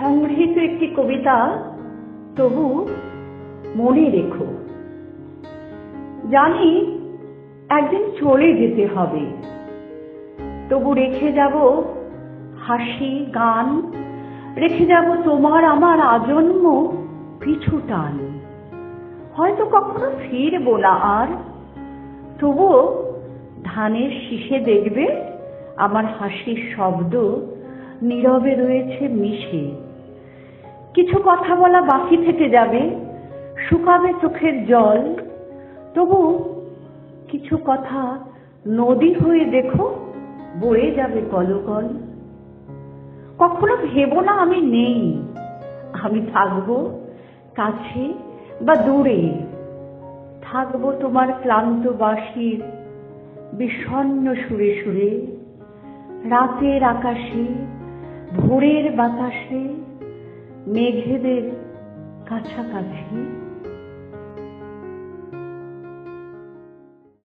সংগৃহীত একটি কবিতা, তবু মনে রেখো। জানি একদিন চলে যেতে হবে। তবু রেখে যাব হাসি, গান, রেখে যাব তোমার আমার আজন্ম পিছু টান। হয়তো কখনো ফিরবো না আর, তবুও ধানের শীষে দেখবে আমার হাসির শব্দ নীরবে রয়েছে মিশে। কিছু কথা বলা বাকি থেকে যাবে। শুকাবে চোখের জল। তবু কিছু কথা নদী হয়ে দেখো, বয়ে যাবে কলকল। কখনো ভেবো না আমি নেই। আমি থাকব কাছে বা দূরে। থাকব তোমার ক্লান্ত বাসির বিষণ্ন সুরে সুরে। রাতের আকাশে, ভোরের বাতাসে। মেঘেদের কাছাকাছি